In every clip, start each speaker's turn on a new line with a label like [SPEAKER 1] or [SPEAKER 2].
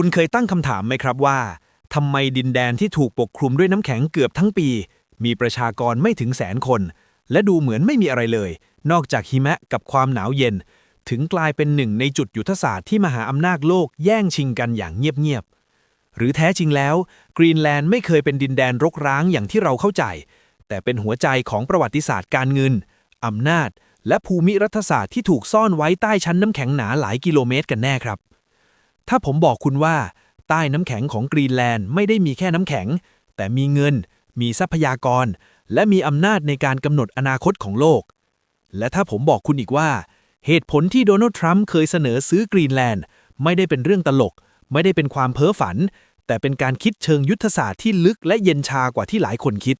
[SPEAKER 1] คุณเคยตั้งคำถามไหมครับว่าทำไมดินแดนที่ถูกปกคลุมด้วยน้ำแข็งเกือบทั้งปี มีประชากรไม่ถึงแสนคน และดูเหมือนไม่มีอะไรเลย นอกจากหิมะกับความหนาวเย็น ถึงกลายเป็นหนึ่งในจุดยุทธศาสตร์ที่มหาอำนาจโลกแย่งชิงกันอย่างเงียบๆหรือแท้จริงแล้ว กรีนแลนด์ไม่เคยเป็นดินแดนรกร้างอย่างที่เราเข้าใจ แต่เป็นหัวใจของประวัติศาสตร์การเงินอำนาจ และภูมิรัฐศาสตร์ที่ถูกซ่อนไว้ใต้ชั้นน้ำแข็งหนาหลายกิโลเมตรกันแน่ครับ ถ้าผมบอกคุณว่า ใต้น้ำแข็งของกรีนแลนด์ไม่ได้มีแค่น้ำแข็ง แต่มีเงิน มีทรัพยากร และมีอำนาจในการกำหนดอนาคตของโลก และถ้าผมบอกคุณอีกว่า เหตุผลที่โดนัลด์ทรัมป์เคยเสนอซื้อกรีนแลนด์ไม่ได้เป็นเรื่องตลก ไม่ได้เป็นความเพ้อฝัน แต่เป็นการคิดเชิงยุทธศาสตร์ที่ลึกและเย็นชากว่าที่หลายคนคิด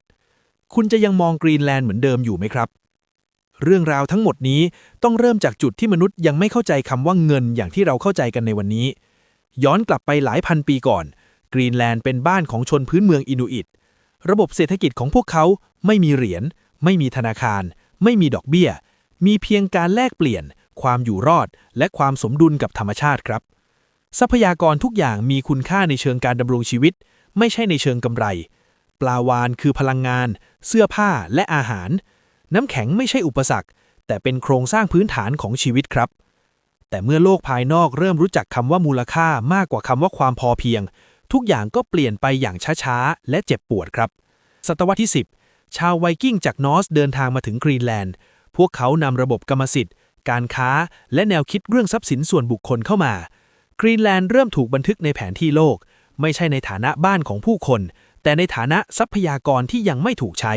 [SPEAKER 1] คุณจะยังมองกรีนแลนด์เหมือนเดิมอยู่ไหมครับเรื่องราวทั้งหมดนี้ต้องเริ่มจากจุดที่มนุษย์ยังไม่เข้าใจคำว่าเงินอย่างที่เราเข้าใจกันในวันนี้ ย้อนกลับไปหลายพันปีก่อน กรีนแลนด์เป็นบ้านของชนพื้นเมืองอินูอิต ระบบเศรษฐกิจของพวกเขาไม่มีเหรียญ ไม่มีธนาคาร ไม่มีดอกเบี้ย มีเพียงการแลกเปลี่ยน ความอยู่รอด และความสมดุลกับธรรมชาติครับ ทรัพยากรทุกอย่างมีคุณค่าในเชิงการดำรงชีวิต ไม่ใช่ในเชิงกำไร ปลาวานคือพลังงาน เสื้อผ้าและอาหาร น้ำแข็งไม่ใช่อุปสรรค แต่เป็นโครงสร้างพื้นฐานของชีวิตครับ แต่เมื่อโลกภายนอกเริ่มรู้จักคำว่ามูลค่ามากกว่าคำว่าความพอเพียง ทุกอย่างก็เปลี่ยนไปอย่างช้าๆ และเจ็บปวดครับ ศตวรรษที่ 10 ชาวไวกิ้งจากนอร์สเดินทางมาถึงกรีนแลนด์ พวกเขานำระบบกรรมสิทธิ์ การค้า และแนวคิดเรื่องทรัพย์สินส่วนบุคคลเข้ามา กรีนแลนด์เริ่มถูกบันทึกในแผนที่โลก ไม่ใช่ในฐานะบ้านของผู้คน แต่ในฐานะทรัพยากรที่ยังไม่ถูกใช้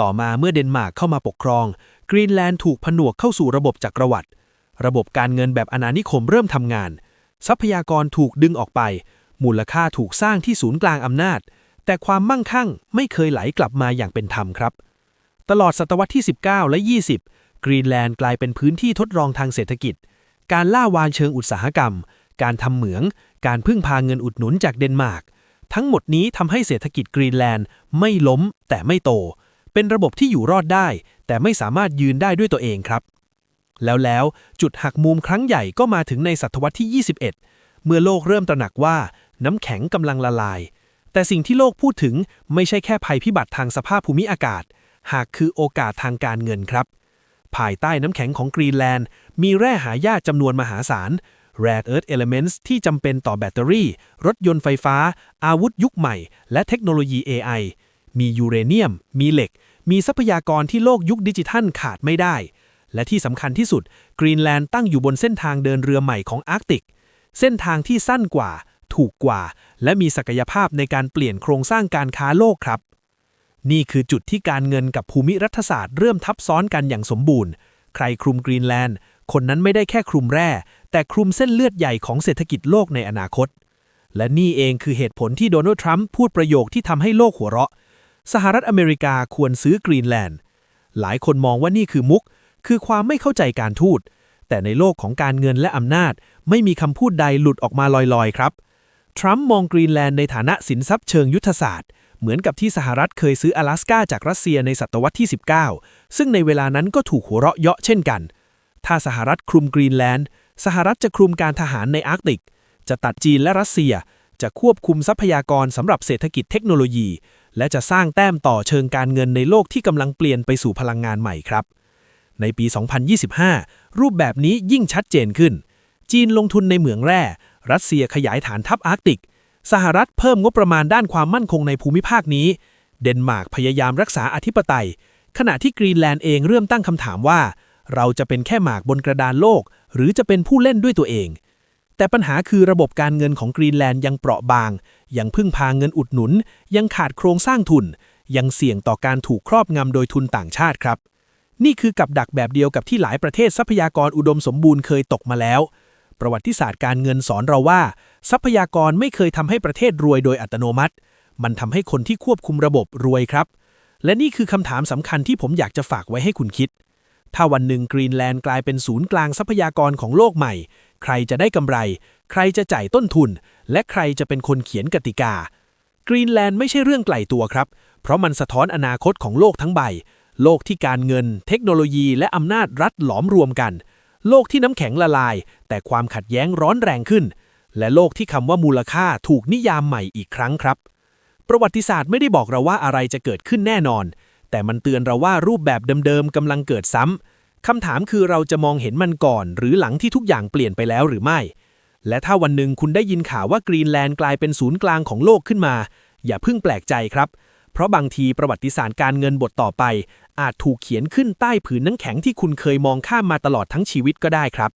[SPEAKER 1] ต่อมาเมื่อเดนมาร์กเข้ามาปกครอง กรีนแลนด์ถูกผนวกเข้าสู่ระบบจักรวรรดิ ระบบการเงินแบบอาณานิคมเริ่มทำงาน ทรัพยากรถูกดึงออกไป มูลค่าถูกสร้างที่ศูนย์กลางอำนาจ แต่ความมั่งคั่งไม่เคยไหลกลับมาอย่างเป็นธรรมครับ ตลอดศตวรรษที่ 19 และ 20 กรีนแลนด์กลายเป็นพื้นที่ทดลองทางเศรษฐกิจ การล่าวานเชิงอุตสาหกรรม การทำเหมือง การพึ่งพาเงินอุดหนุนจากเดนมาร์ก ทั้งหมดนี้ทำให้เศรษฐกิจกรีนแลนด์ไม่ล้มแต่ไม่โต เป็นระบบที่อยู่รอดได้ แต่ไม่สามารถยืนได้ด้วยตัวเองครับ แล้วแล้วจุดหักมุมครั้งใหญ่ก็มาถึงในศตวรรษที่ 21 เมื่อโลกเริ่มตระหนักว่าน้ำแข็งกำลังละลาย แต่สิ่งที่โลกพูดถึงไม่ใช่แค่ภัยพิบัติทางสภาพภูมิอากาศ หากคือโอกาสทางการเงินครับ ภายใต้น้ำแข็งของกรีนแลนด์ มีแร่หายากจำนวนมหาศาล Rare Earth Elements ที่จำเป็นต่อแบตเตอรี่ รถยนต์ไฟฟ้า อาวุธยุคใหม่ และเทคโนโลยี AI มียูเรเนียม มีเหล็ก มีทรัพยากรที่โลกยุคดิจิทัลขาดไม่ได้ และที่สำคัญที่สุด กรีนแลนด์ตั้งอยู่บนเส้นทางเดินเรือใหม่ของอาร์กติก เส้นทางที่สั้นกว่า ถูกกว่า และมีศักยภาพในการเปลี่ยนโครงสร้างการค้าโลกครับ นี่คือจุดที่การเงินกับภูมิรัฐศาสตร์เริ่มทับซ้อนกันอย่างสมบูรณ์ ใครคลุมกรีนแลนด์ คนนั้นไม่ได้แค่คลุมแร่ แต่คลุมเส้นเลือดใหญ่ของเศรษฐกิจโลกในอนาคต และนี่เองคือเหตุผลที่โดนัลด์ทรัมป์พูดประโยคที่ทำให้โลกหัวเราะ สหรัฐอเมริกาควรซื้อกรีนแลนด์ หลายคนมองว่านี่คือมุก คือความไม่เข้าใจการทูต แต่ในโลกของการเงินและอำนาจ ไม่มีคำพูดใดหลุดออกมาลอยๆ ครับ ทรัมป์มองกรีนแลนด์ในฐานะสินทรัพย์เชิงยุทธศาสตร์ เหมือนกับที่สหรัฐเคยซื้อ阿拉สกาจากรัสเซียในศตวรรษที่ 19 ซึ่งในเวลานั้นก็ถูกหัวเราะเยาะเช่นกัน ถ้าสหรัฐคลุมกรีนแลนด์ สหรัฐจะคลุมการทหารในอาร์กติก จะตัดจีนและรัสเซีย จะควบคุมทรัพยากรสำหรับเศรษฐกิจเทคโนโลยี และจะสร้างแต้มต่อเชิงการเงินในโลกที่กำลังเปลี่ยนไปสู่พลังงานใหม่ครับ ในปี 2025 รูปแบบนี้ยิ่งชัดเจนขึ้น จีนลงทุนในเหมืองแร่ รัสเซียขยายฐานทัพอาร์กติก สหรัฐเพิ่มงบประมาณด้านความมั่นคงในภูมิภาคนี้ เดนมาร์กพยายามรักษาอธิปไตย ขณะที่กรีนแลนด์เองเริ่มตั้งคำถามว่า เราจะเป็นแค่หมากบนกระดานโลก หรือจะเป็นผู้เล่นด้วยตัวเอง แต่ปัญหาคือระบบการเงินของกรีนแลนด์ยังเปราะบาง ยังพึ่งพาเงินอุดหนุน ยังขาดโครงสร้างทุนยังเสี่ยงต่อการถูกครอบงำโดยทุนต่างชาติครับ นี่คือกับดักแบบเดียวกับที่หลายประเทศทรัพยากรอุดมสมบูรณ์เคยตกมาแล้ว ประวัติศาสตร์การเงินสอนเราว่า ทรัพยากรไม่เคยทำให้ประเทศรวยโดยอัตโนมัติ มันทำให้คนที่ควบคุมระบบรวยครับ และนี่คือคำถามสำคัญที่ผมอยากจะฝากไว้ให้คุณคิด ถ้าวันหนึ่งกรีนแลนด์กลายเป็นศูนย์กลางทรัพยากรของโลกใหม่ ใครจะได้กำไร ใครจะจ่ายต้นทุน และใครจะเป็นคนเขียนกติกากรีนแลนด์ไม่ใช่เรื่องไกลตัวครับ เพราะมันสะท้อนอนาคตของโลกทั้งใบ โลกที่การเงิน เทคโนโลยี และอำนาจรัฐหลอมรวมกัน โลกที่น้ำแข็งละลาย แต่ความขัดแย้งร้อนแรงขึ้น และโลกที่คำว่ามูลค่าถูกนิยามใหม่อีกครั้งครับ ประวัติศาสตร์ไม่ได้บอกเราว่าอะไรจะเกิดขึ้นแน่นอน แต่มันเตือนเราว่ารูปแบบเดิมๆกำลังเกิดซ้ำคำถามคือเราจะมองเห็นมันก่อน หรือหลังที่ทุกอย่างเปลี่ยนไปแล้วหรือไม่ และถ้าวันหนึ่งคุณได้ยินข่าวว่ากรีนแลนด์กลายเป็นศูนย์กลางของโลกขึ้นมา อย่าเพิ่งแปลกใจครับ เพราะบางทีประวัติศาสตร์การเงินบทต่อไป อาจถูกเขียนขึ้นใต้ผืนน้ำแข็งที่คุณเคยมองข้ามมาตลอดทั้งชีวิตก็ได้ครับ